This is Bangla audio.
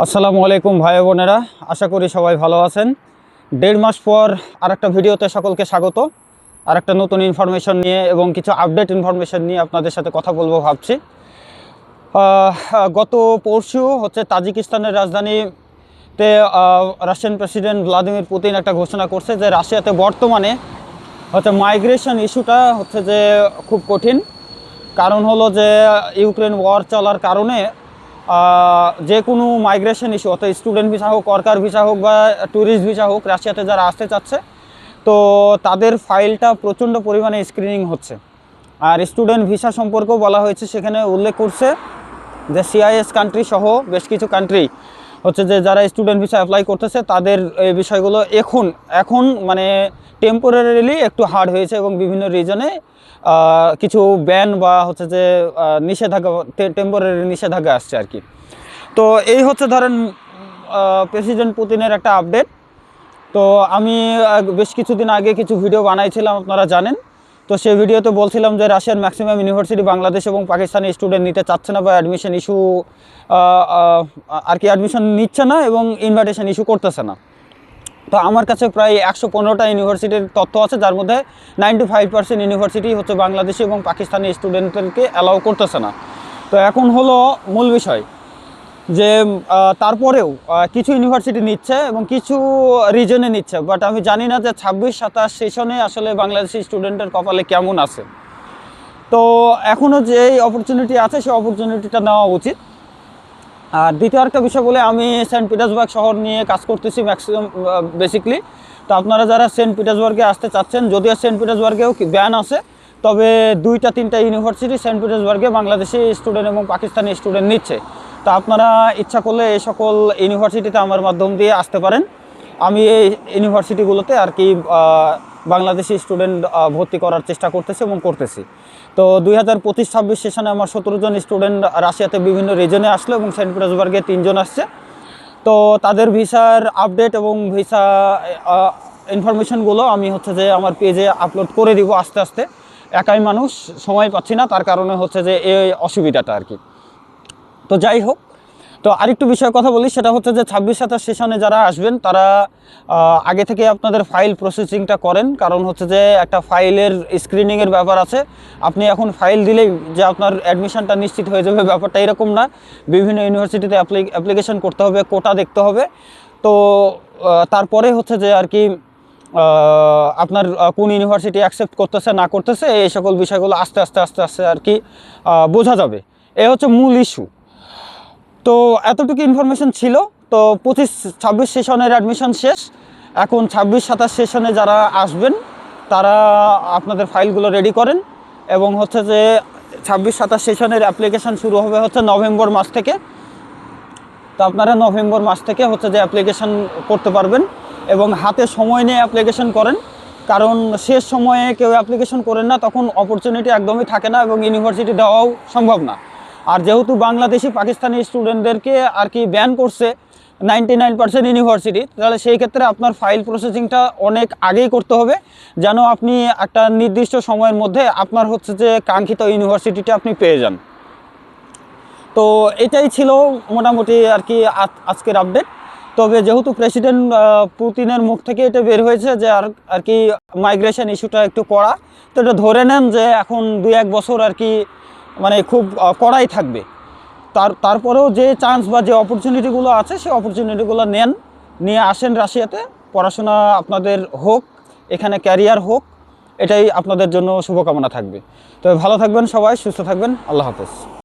আসসালামু আলাইকুম ভাই বোনেরা, আশা করি সবাই ভালো আছেন। দেড় মাস পর আরেকটা ভিডিওতে সকলকে স্বাগত। আর একটা নতুন ইনফরমেশন নিয়ে এবং কিছু আপডেট ইনফরমেশন নিয়ে আপনাদের সাথে কথা বলব ভাবছি। গত পরশু হচ্ছে তাজিকিস্তানের রাজধানীতে রাশিয়ান প্রেসিডেন্ট ভ্লাদিমির পুতিন একটা ঘোষণা করছে যে রাশিয়াতে বর্তমানে হচ্ছে মাইগ্রেশন ইস্যুটা হচ্ছে যে খুব কঠিন। কারণ হলো যে ইউক্রেন ওয়ার চলার কারণে যে কোনো মাইগ্রেশন ইস্যু অর্থাৎ স্টুডেন্ট ভিসা হোক ওয়ার্কার ভিসা হোক বা ট্যুরিস্ট ভিসা হোক, রাশিয়াতে যারা আসতে চাচ্ছে, তো তাদের ফাইলটা প্রচণ্ড পরিমাণে স্ক্রিনিং হচ্ছে। আর স্টুডেন্ট ভিসা সম্পর্কেও বলা হয়েছে, সেখানে উল্লেখ করছে যে সিআইএস কান্ট্রি সহ বেশ কিছু কান্ট্রি হচ্ছে যে যারা স্টুডেন্ট ভিসা অ্যাপ্লাই করতেছে, তাদের এই বিষয়গুলো এখন এখন মানে টেম্পোরারিলি একটু হার্ড হয়েছে এবং বিভিন্ন রিজনে কিছু ব্যান বা হচ্ছে যে নিষেধাজ্ঞা টেম্পোরারি নিষেধাজ্ঞা আসছে আর কি। তো এই হচ্ছে ধরেন প্রেসিডেন্ট পুতিনের একটা আপডেট তো আমি বেশ কিছুদিন আগে কিছু ভিডিও বানাইছিলাম, আপনারা জানেন। তো সেই ভিডিওতে বলছিলাম যে রাশিয়ার ম্যাক্সিমাম ইউনিভার্সিটি বাংলাদেশ এবং পাকিস্তানি স্টুডেন্ট নিতে চাচ্ছে না বা অ্যাডমিশন ইস্যু আর কি অ্যাডমিশন নিচ্ছে না এবং ইনভাইটেশন ইস্যু করতেছে না। তো আমার কাছে প্রায় একশো পনেরোটা ইউনিভার্সিটির তথ্য আছে, যার মধ্যে নাইনটি ফাইভ পার্সেন্ট ইউনিভার্সিটি হচ্ছে বাংলাদেশি এবং পাকিস্তানি স্টুডেন্টদেরকে অ্যালাউ করতেছে না। তো এখন হলো মূল বিষয়। যে তারপরেও কিছু ইউনিভার্সিটি নিচ্ছে এবং কিছু রিজনে নিচ্ছে। বাট আমি জানি না যে ছাব্বিশ সাতাশ সেশনে আসলে বাংলাদেশি স্টুডেন্টের কপালে কেমন আছে। তো এখনও যে অপরচুনিটি আছে, সেই অপরচুনিটিটা নেওয়া উচিত। আর দ্বিতীয় একটা বিষয় বলে, আমি সেন্ট পিটার্সবার্গ শহর নিয়ে কাজ করতেছি ম্যাক্সিমাম বেসিকলি তো আপনারা যারা সেন্ট পিটার্সবার্গে আসতে চাচ্ছেন, যদিও সেন্ট পিটার্সবার্গেও ব্যান আছে, তবে দুইটা, তিনটা ইউনিভার্সিটি সেন্ট পিটার্সবার্গে বাংলাদেশি স্টুডেন্ট এবং পাকিস্তানি স্টুডেন্ট নিচ্ছে। তো আপনারা ইচ্ছা করলে এই সকল ইউনিভার্সিটিতে আমার মাধ্যম দিয়ে আসতে পারেন। আমি এই ইউনিভার্সিটিগুলোতে আর কি বাংলাদেশি স্টুডেন্ট ভর্তি করার চেষ্টা করতেছি এবং করতেছি। তো দুই হাজার পঁচিশ ছাব্বিশ সেশনে আমার সতেরো জন স্টুডেন্ট রাশিয়াতে বিভিন্ন রিজনে আসলো এবং সেন্ট পিটার্সবার্গে তিনজন আসছে। তো তাদের ভিসার আপডেট এবং ভিসা ইনফরমেশনগুলো আমি হচ্ছে যে আমার পেজে আপলোড করে দিব আস্তে আস্তে। একাই মানুষ সময় পাচ্ছি না, তার কারণে হচ্ছে যে এই অসুবিধাটা আর কি। তো যাই হোক, তো আরেকটু বিষয়ে কথা বলি, সেটা হচ্ছে যে ছাব্বিশ সাতাশ সেশনে যারা আসবেন, তারা আগে থেকে আপনাদের ফাইল প্রসেসিংটা করেন। কারণ হচ্ছে যে একটা ফাইলের স্ক্রিনিংয়ের ব্যাপার আছে। আপনি এখন ফাইল দিলেই যে আপনার অ্যাডমিশনটা নিশ্চিত হয়ে যাবে, ব্যাপারটা এরকম না। বিভিন্ন ইউনিভার্সিটিতে অ্যাপ্লিকেশন করতে হবে কোটা দেখতে হবে। তো তারপরে হচ্ছে যে আর কি আপনার কোন ইউনিভার্সিটি অ্যাকসেপ্ট করতেছে, না করতেছে, এই সকল বিষয়গুলো আস্তে আস্তে আস্তে আস্তে আর কি বোঝা যাবে। এ হচ্ছে মূল ইস্যু তো এতটুকু ইনফরমেশন ছিল। তো পঁচিশ, ছাব্বিশ সেশনের অ্যাডমিশন শেষ। এখন ছাব্বিশ, সাতাশ সেশনে যারা আসবেন, তারা আপনাদের ফাইলগুলো রেডি করেন এবং হচ্ছে যে ছাব্বিশ, সাতাশ সেশনের অ্যাপ্লিকেশন শুরু হবে হচ্ছে নভেম্বর মাস থেকে। তো আপনারা নভেম্বর মাস থেকে হচ্ছে যে অ্যাপ্লিকেশন করতে পারবেন এবং হাতে সময় নিয়ে অ্যাপ্লিকেশন করেন। কারণ শেষ সময়ে কেউ অ্যাপ্লিকেশন করেন না, তখন অপরচুনিটি একদমই থাকে না এবং ইউনিভার্সিটি দেওয়াও সম্ভব না। আর যেহেতু বাংলাদেশি পাকিস্তানি স্টুডেন্টদেরকে আর কি ব্যান করছে নাইনটি নাইন পার্সেন্ট ইউনিভার্সিটি তাহলে সেই ক্ষেত্রে আপনার ফাইল প্রসেসিংটা অনেক আগেই করতে হবে, যেন আপনি একটা নির্দিষ্ট সময়ের মধ্যে আপনার হচ্ছে যে কাঙ্ক্ষিত ইউনিভার্সিটিটা আপনি পেয়ে যান। তো এটাই ছিল মোটামুটি আর কি আজ- আজকের আপডেট তবে যেহেতু প্রেসিডেন্ট পুতিনের মুখ থেকে এটা বের হয়েছে যে আর আর কি মাইগ্রেশন ইস্যুটা একটু করা তো এটা ধরে নেন যে এখন দু এক বছর আর কি মানে খুব কড়াই থাকবে। তার, তারপরেও যে চান্স বা যে অপরচুনিটিগুলো আছে, সেই অপরচুনিটিগুলো নেন। নিয়ে আসেন রাশিয়াতে। পড়াশোনা আপনাদের হোক, এখানে ক্যারিয়ার হোক, এটাই আপনাদের জন্য শুভকামনা থাকবে। তবে ভালো থাকবেন সবাই, সুস্থ থাকবেন। আল্লাহ হাফেজ।